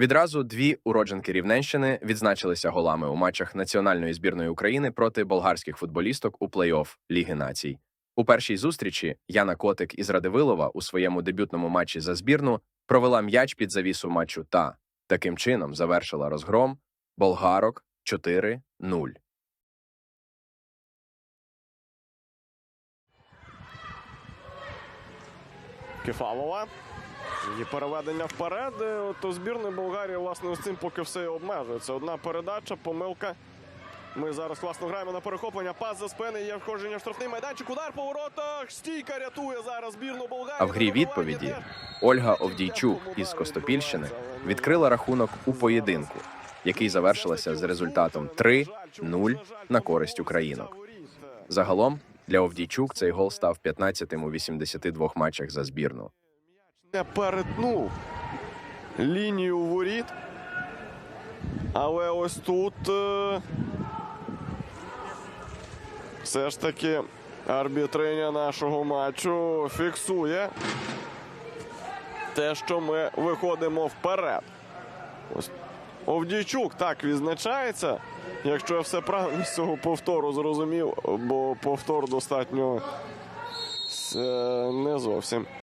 Відразу дві уродженки Рівненщини відзначилися голами у матчах національної збірної України проти болгарських футболісток у плей-офф Ліги націй. У першій зустрічі Яна Котик із Радивилова у своєму дебютному матчі за збірну провела м'яч під завісу матчу та таким чином завершила розгром болгарок 4-0. Кефалова. Її переведення вперед. Е, От у збірної Болгарії, власне, з цим поки все обмежується. Одна передача, помилка. Ми зараз класно граємо на перехоплення. Пас за спини, є входження в штрафний майданчик. Удар по воротах. Стійка рятує зараз збірну Болгарії. А в грі відповіді Ольга Овдійчук із Костопільщини відкрила рахунок у поєдинку, який завершилася з результатом 3-0 на користь українок. Загалом для Овдійчук цей гол став 15-тим у 82 матчах за збірну. Не перетнув лінію воріт. Але ось тут е, все ж таки арбітриня нашого матчу фіксує те, що ми виходимо вперед. Овдійчук так відзначається. Якщо я все правильно з цього повтору зрозумів, бо повтор достатньо е, не зовсім.